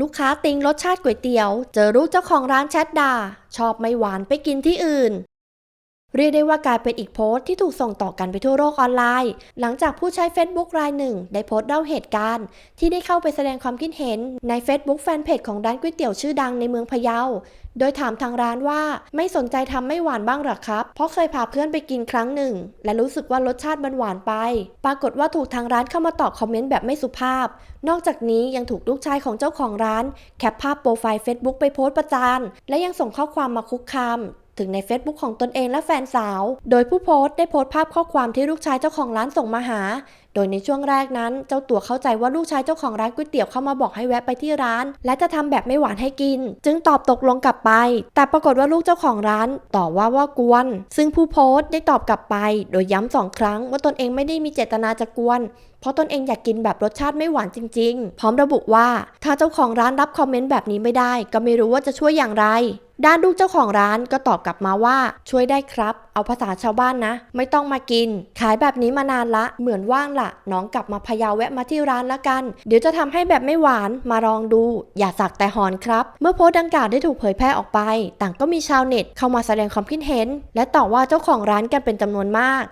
ลูกค้าติงรสชาติก๋วยเตี๋ยว เจอรู้เจ้าของร้านแชทด่า ชอบไม่หวานไปกินที่อื่น เรียกได้ว่ากลายเป็นอีกโพสต์ที่ถูกส่งต่อกันไปทั่วโลกออนไลน์ หลังจากผู้ใช้ Facebook รายหนึ่ง ได้โพสต์เล่าเหตุการณ์ ที่ได้เข้าไปแสดงความคิดเห็นใน Facebook แฟนเพจของร้านก๋วยเตี๋ยวชื่อดังในเมืองพะเยา โดยถามทางร้านว่าไม่สนใจทำไม่หวานบ้างหรอครับ เพราะเคยพาเพื่อนไปกินครั้งหนึ่ง และรู้สึกว่ารสชาติมันหวานไป ปรากฏว่าถูกทางร้านเข้ามาตอบคอมเมนต์แบบไม่สุภาพ นอกจากนี้ยังถูกลูกชายของเจ้าของร้านแคปภาพโปรไฟล์ Facebook ไปโพสต์ประจานและยังส่งข้อความมาคุกคาม ถึงใน Facebook ของตนเองและแฟนสาว โดยผู้โพสต์ได้โพสต์ภาพข้อความที่ลูกชายเจ้าของร้านส่งมาหา โดยในช่วงแรกนั้น เจ้าตัวเข้าใจว่าลูกชายเจ้าของร้านก๋วยเตี๋ยวเข้ามาบอกให้แวะไปที่ร้าน และจะทำแบบไม่หวานให้กิน จึงตอบตกลงกลับไป แต่ปรากฏว่าลูกเจ้าของร้านตอบว่าว่ากวน ซึ่งผู้โพสต์ได้ตอบกลับไป โดยย้ำสองครั้งว่าตนเองไม่ได้มีเจตนาจะกวน เพราะตนเองอยากกินแบบรสชาติไม่หวานจริง ๆ พร้อมระบุว่า ถ้าเจ้าของร้านรับคอมเมนต์แบบนี้ไม่ได้ ก็ไม่รู้ว่าจะช่วยอย่างไร ด้านลูกเจ้าของร้านก็ตอบกลับมาว่าช่วยได้ครับ เอาภาษาชาวบ้านนะ ไม่ต้องมากิน ขายแบบนี้มานานละ เหมือนว่างละน้องกลับมาพยาแวะมาที่ร้านละกัน เดี๋ยวจะทำให้แบบไม่หวานมาลองดู อย่าสักแต่หอนครับ เมื่อโพสต์ดังกล่าวได้ถูกเผยแพร่ออกไป ต่างก็มีชาวเน็ตเข้ามาแสดงความคิดเห็น และต่อว่าเจ้าของร้านกันเป็นจำนวนมาก